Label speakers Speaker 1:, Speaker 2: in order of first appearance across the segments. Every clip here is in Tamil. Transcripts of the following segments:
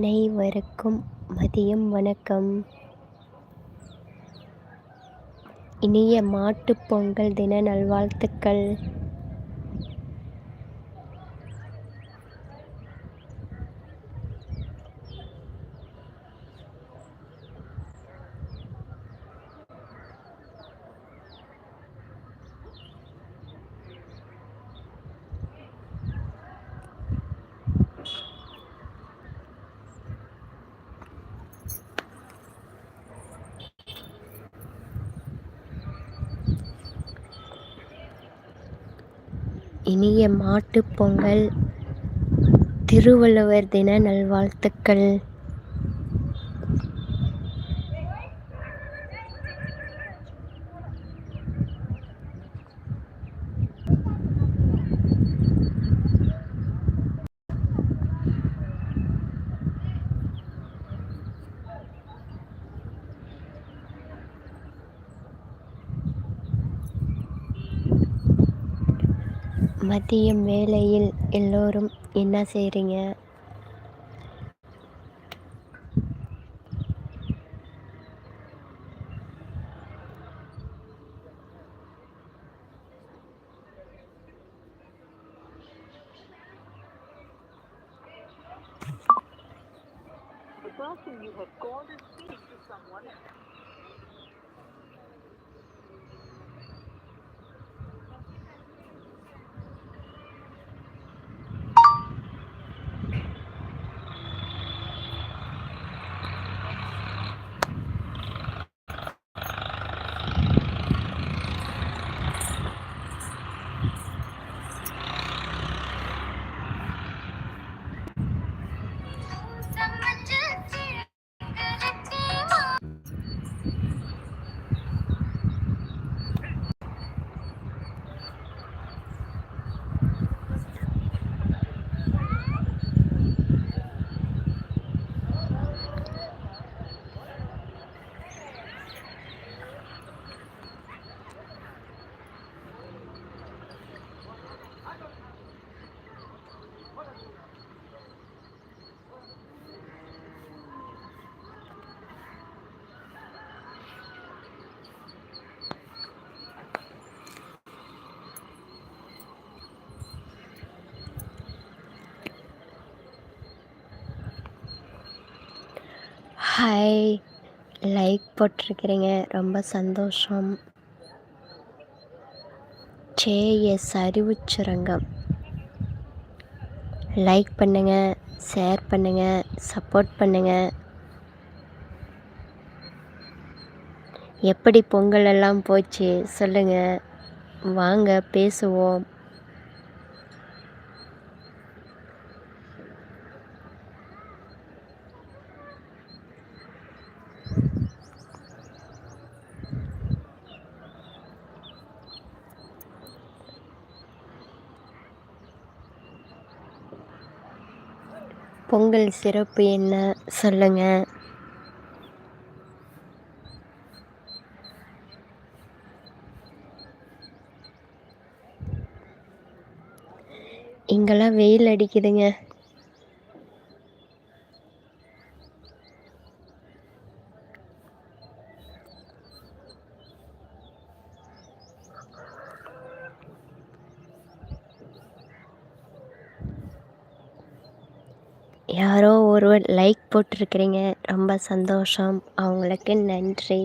Speaker 1: அனைவருக்கும் மதியம் வணக்கம். இனிய மாட்டுப் பொங்கல் தின நல்வாழ்த்துக்கள். இனிய மாட்டுப்பொங்கல் திருவள்ளுவர் தின நல்வாழ்த்துக்கள். மதியம் வேளையில் எல்லோரும் என்ன செய்கிறீங்க ஹாய் லைக் போட்டிருக்கிறீங்க. ரொம்ப சந்தோஷம். ஜேஎஸ் அறிவுச்சுரங்கம். லைக் பண்ணுங்கள் ஷேர் பண்ணுங்கள் சப்போர்ட் பண்ணுங்கள் எப்படி பொங்கல் எல்லாம் போச்சு சொல்லுங்கள் வாங்க பேசுவோம். பொங்கல் சிறப்பு என்ன சொல்லுங்கள் இங்கெல்லாம் வெயில் அடிக்குதுங்க. ஒரு லைக் போட்டிருக்கிறீங்க. ரொம்ப சந்தோஷம். அவங்களுக்கு நன்றி.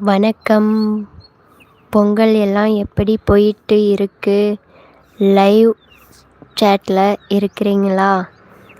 Speaker 1: வணக்கம். பொங்கல் எல்லாம் எப்படி போயிட்டு இருக்கு? லைவ் சேட்டில் இருக்கிறீங்களா?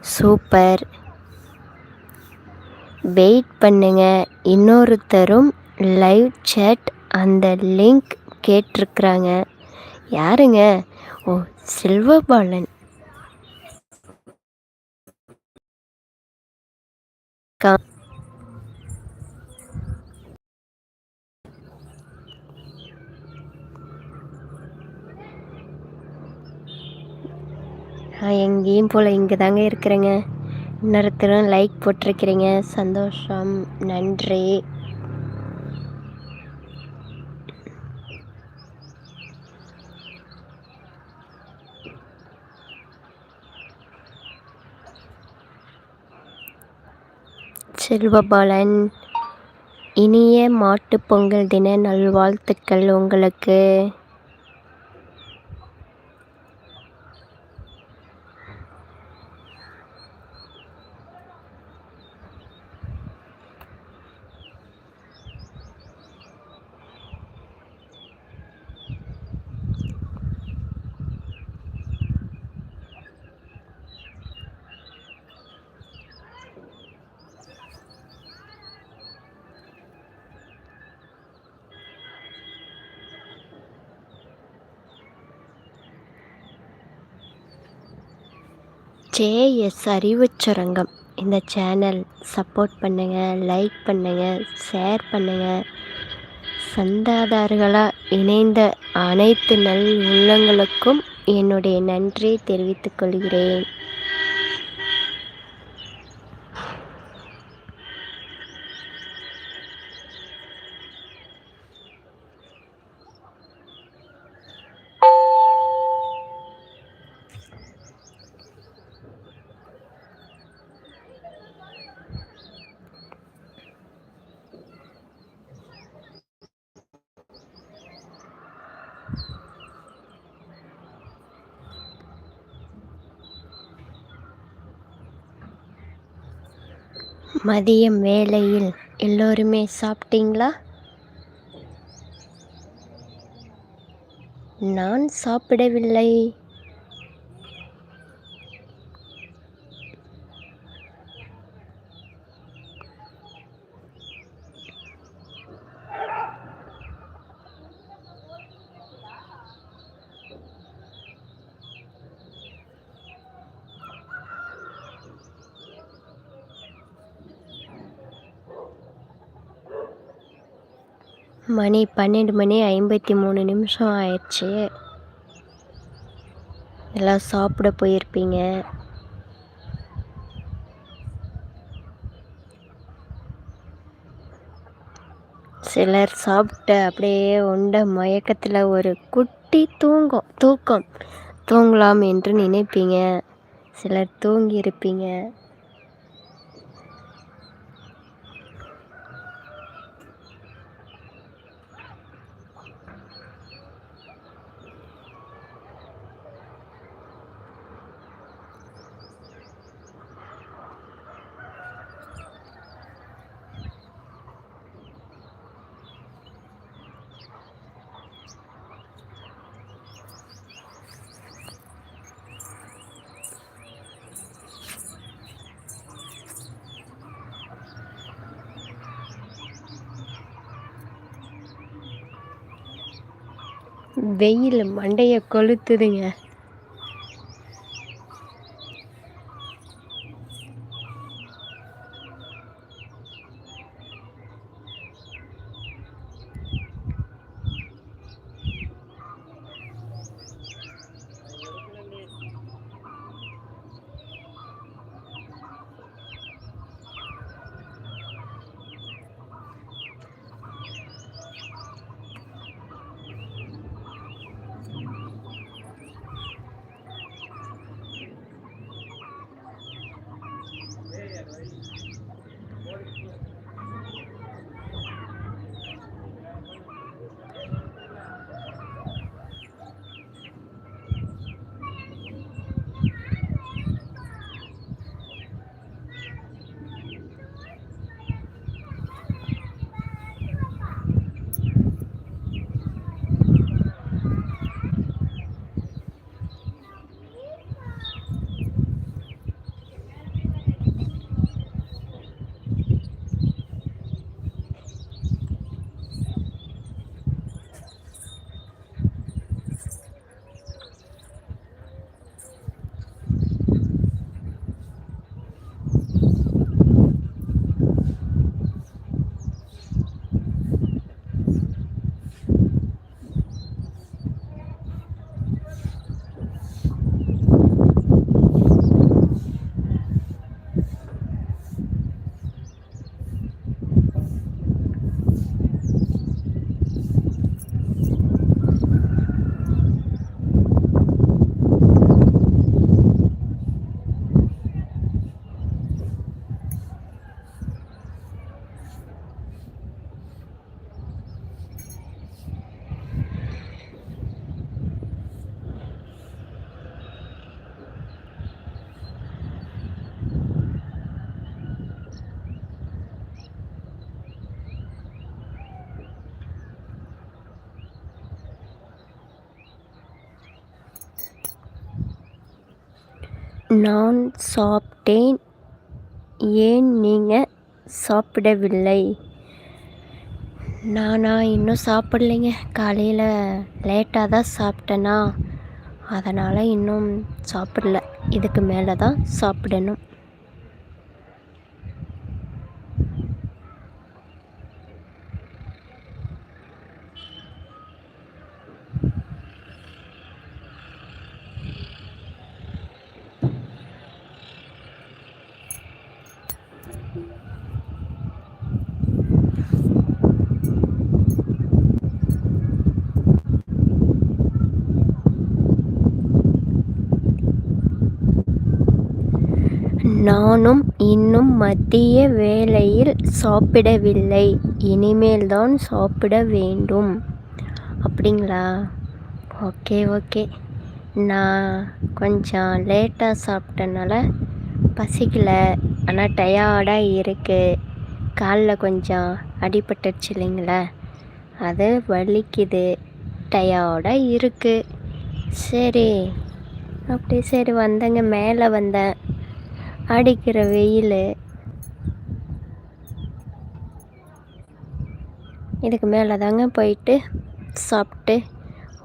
Speaker 1: சூப்பர். வெயிட் பண்ணுங்க. இன்னொருத்தரும் லைவ் சேட் அந்த லிங்க் கேட்டிருக்கிறாங்க. யாருங்க? ஓ செல்வபாலன். கா நான் எங்கேயும் போல் இங்கே தாங்க இருக்கிறேங்க. இன்னொருத்தரும் லைக் போட்டிருக்கிறீங்க. சந்தோஷம். நன்றி. செல்வபாலன் இனிய மாட்டுப் பொங்கல் தின நல்வாழ்த்துக்கள் உங்களுக்கு. ஜேஎஸ் அறிவுச் சுரங்கம் இந்த சேனல் சப்போர்ட் பண்ணுங்கள் லைக் பண்ணுங்கள் ஷேர் பண்ணுங்கள் சந்தாதாரர்களாக இணைந்த அனைத்து நல் உள்ளங்களுக்கும் என்னுடைய நன்றியை தெரிவித்துக் கொள்கிறேன். மதியம் வேளையில் எல்லோருமே சாப்பிட்டீங்களா? நான் சாப்பிடவில்லை. மணி பன்னெண்டு மணி ஐம்பத்தி மூணு நிமிஷம் ஆயிடுச்சு. எல்லாம் சாப்பிட போயிருப்பீங்க. சிலர் சாப்பிட்டு அப்படியே உண்ட மயக்கத்தில் ஒரு குட்டி தூங்கும் தூக்கம். தூங்கலாம் என்று நினைப்பீங்க. சிலர் தூங்கி இருப்பீங்க வெயில் மண்டையை கொளுத்துதுங்க. நான் சாப்பிட்டேன். ஏன் நீங்கள் சாப்பிடவில்லை? நானா இன்னும் சாப்பிட்லைங்க. காலையில் லேட்டாக தான் சாப்பிட்டேனா. அதனால் இன்னும் சாப்பிடல. இதுக்கு மேலே தான் சாப்பிடணும். நானும் இன்னும் மதிய வேளையில் சாப்பிடவில்லை. இனிமேல் தான் சாப்பிட வேண்டும். அப்படிங்களா? Okay okay. நான் கொஞ்சம் லேட்டாக சாப்பிட்டனால பசிக்கல. ஆனால் டயர்டாக இருக்குது காலில் கொஞ்சம் அடிபட்டுருச்சு இல்லைங்களா? அது வலிக்குது. டயர்டாக இருக்குது சரி. அப்படி சரி வந்தேங்க. மேலே வந்தேன். அடிக்கிற வெயில். இதுக்கு மேலே தாங்க போயிட்டு சாப்பிட்டு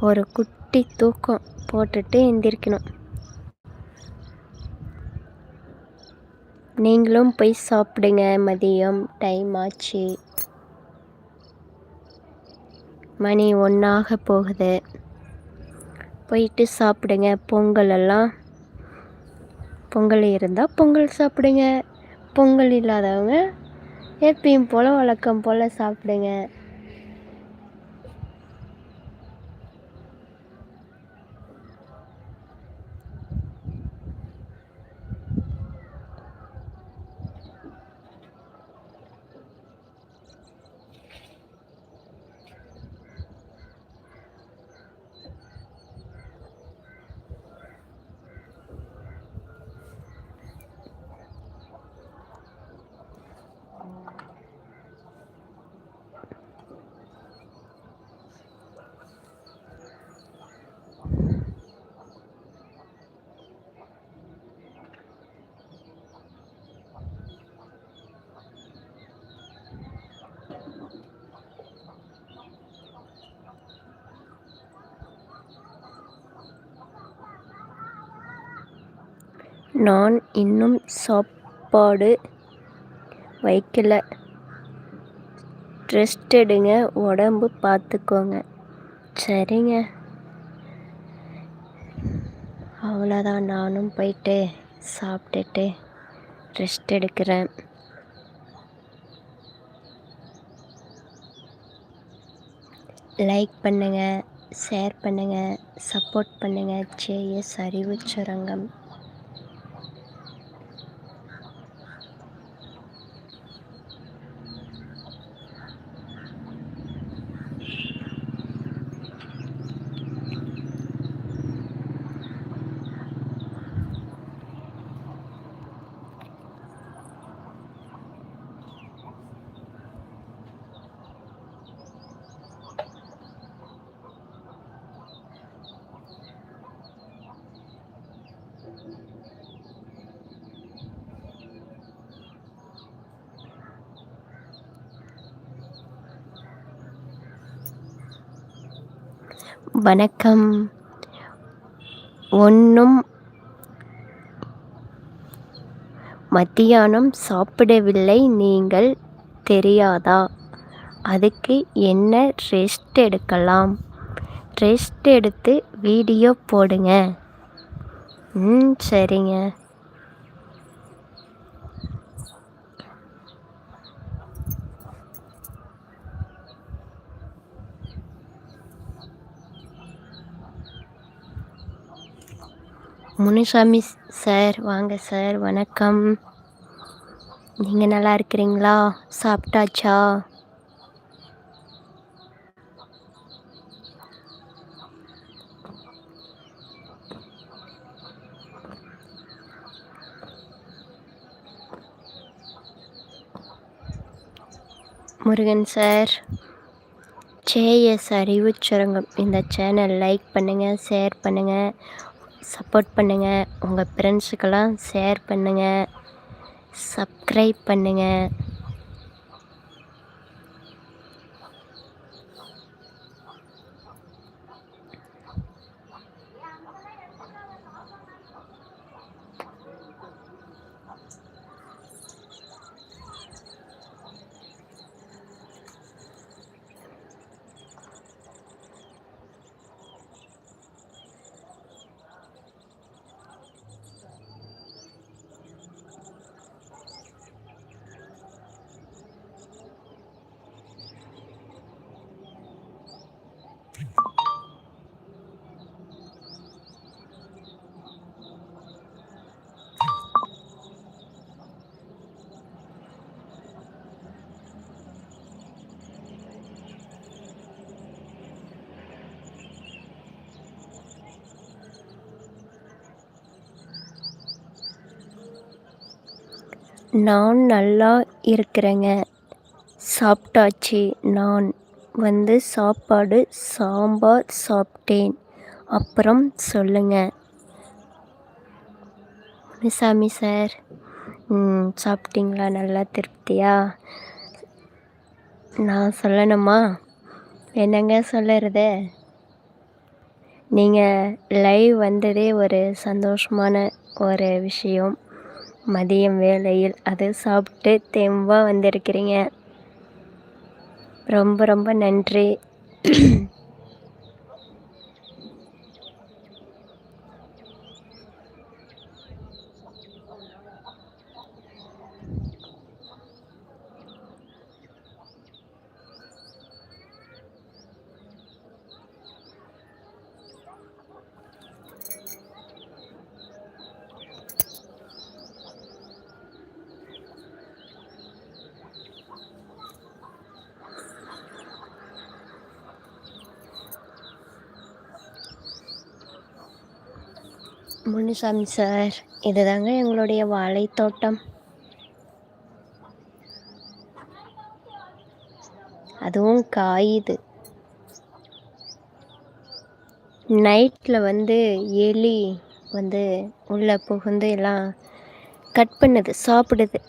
Speaker 1: ஒரு குட்டி தூக்கம் போட்டுட்டு எந்திரிக்கணும். நீங்களும் போய் சாப்பிடுங்க மதியம் டைம் ஆச்சு. மணி ஒன்றாக போகுது. போயிட்டு சாப்பிடுங்க பொங்கல் எல்லாம் பொங்கல் இருந்தால் பொங்கல் சாப்பிடுங்க. பொங்கல் இல்லாதவங்க எப்பயும் போல் வழக்கம் போல் சாப்பிடுங்க. நான் இன்னும் சாப்பாடு வைக்கல. ரெஸ்ட் எடுங்க உடம்பு பார்த்துக்கோங்க சரிங்க. அவ்வளோதான் நானும் போயிட்டு சாப்பிட்டுட்டு ரெஸ்ட் எடுக்கிறேன். லைக் பண்ணுங்கள் ஷேர் பண்ணுங்கள் சப்போர்ட் பண்ணுங்கள் ஜேஎஸ் அறிவு வணக்கம். ஒன்றும் மத்தியானம் சாப்பிடவில்லை நீங்கள் தெரியாதா? அதுக்கு என்ன ரெஸ்ட் எடுக்கலாம்? ரெஸ்ட் எடுத்து வீடியோ போடுங்க. ம் சரிங்க. முனுசாமி சார் வாங்க சார் வணக்கம். நீங்கள் நல்லா இருக்கிறீங்களா? சாப்பிட்டாச்சா? முருகன் சார் ஜேஎஸ் அறிவு சுரங்கம் இந்த சேனல் லைக் பண்ணுங்கள் ஷேர் பண்ணுங்கள் சப்போர்ட் பண்ணுங்கள் உங்கள் ஃப்ரெண்ட்ஸுக்கெல்லாம் ஷேர் பண்ணுங்கள் சப்ஸ்கிரைப் பண்ணுங்கள் நான் நல்லா இருக்கிறேங்க. சாப்பிட்டாச்சு. நான் வந்து சாப்பாடு சாம்பார் சாப்பிட்டேன். அப்புறம் சொல்லுங்க. முனுசாமி சார் சாப்பிட்டீங்களா? நல்லா திருப்தியா? நான் சொல்லணுமா? என்னங்க சொல்லுறது? நீங்கள் லைவ் வந்ததே ஒரு சந்தோஷமான ஒரு விஷயம். மதியம் வேளையில் அது சாப்பிட்டு தெம்பாக வந்திருக்கிறீங்க. ரொம்ப ரொம்ப நன்றி. முனுசாமி சார் இதுதாங்க எங்களுடைய வாழைத்தோட்டம் அதுவும் காயுது நைட்டில் வந்து எலி வந்து உள்ளே புகுந்து எல்லாம் கட் பண்ணுது சாப்பிடுது.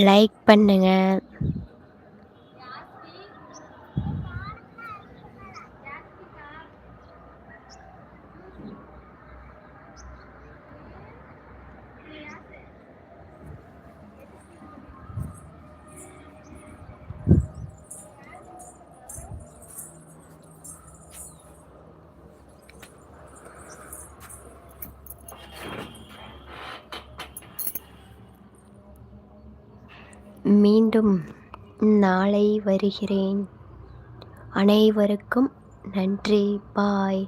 Speaker 1: லைக் பண்ணுங்கள் மீண்டும் நாளை வருகிறேன். அனைவருக்கும் நன்றி. பாய்.